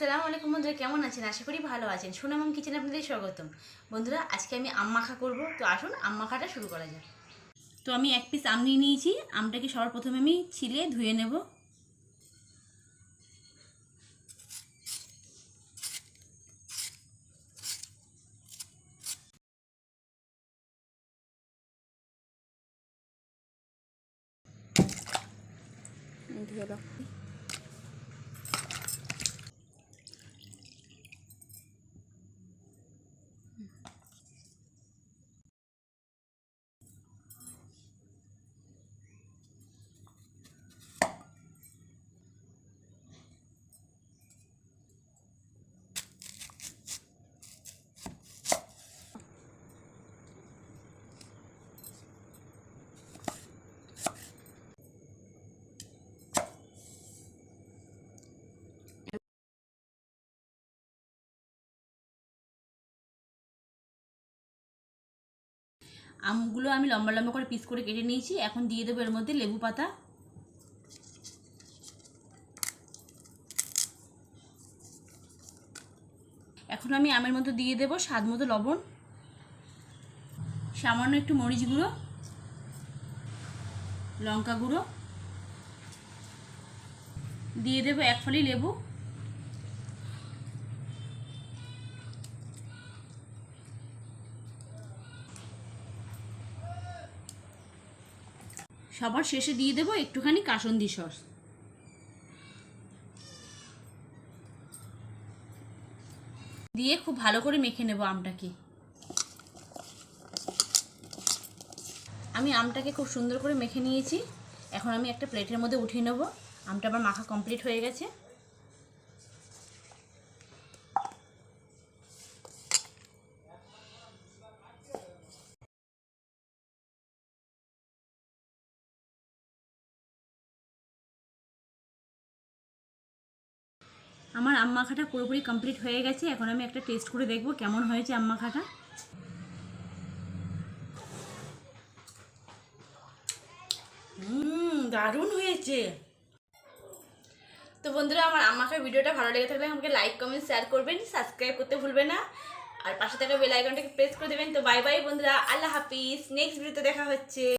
আসসালামু আলাইকুম বন্ধুরা, কেমন আছেন? আশা করি ভালো আছেন। সোনামাম কিচেন আপনাদের স্বাগতম। বন্ধুরা, আজকে আমি আম মাখা করব। তো আসুন, আম মাখাটা শুরু করা যাক। তো আমি এক পিস আম নিয়ে নিয়েছি। আমটাকে সবার প্রথমে আমি ছিলে ধুয়ে নেব। ধুয়ে রাখি আমগুলো আমি লম্বা লম্বা করে পিস করে কেটে নিয়েছি। এখন দিয়ে দেবো এর মধ্যে লেবু পাতা। এখন আমি আমের মধ্যে দিয়ে দেবো স্বাদ মতো লবণ। সামান্য একটু মরিচ গুঁড়ো। লঙ্কা গুঁড়ো। দিয়ে দেবো এক ফালি লেবু। সবার শেষে দিয়ে দেবো একটুখানি কাসন্দি সস। দিয়ে খুব ভালো করে মেখে নেব আমটাকে। আমি আমটাকে খুব সুন্দর করে মেখে নিয়েছি। এখন আমি একটা প্লেটের মধ্যে উঠিয়ে নেব। আমটা আবার মাখা কমপ্লিট হয়ে গেছে। আমার আম মাখাটা পুরোপুরি কমপ্লিট হয়ে গেছে। এখন আমি একটা টেস্ট করে দেখব কেমন হয়েছে আম মাখাটা দারুণ হয়েছে। তো বন্ধুরা, আমার আম মাখার ভিডিওটা ভালো লেগে থাকলে আমাকে লাইক কমেন্ট শেয়ার করবেন। সাবস্ক্রাইব করতে ভুলবেন না। আর পাশে থাকা বেল আইকনটাকে প্রেস করে দেবেন। তো বাই বাই বন্ধুরা, আল্লাহ হাফিজ। নেক্সট ভিডিওতে দেখা হচ্ছে।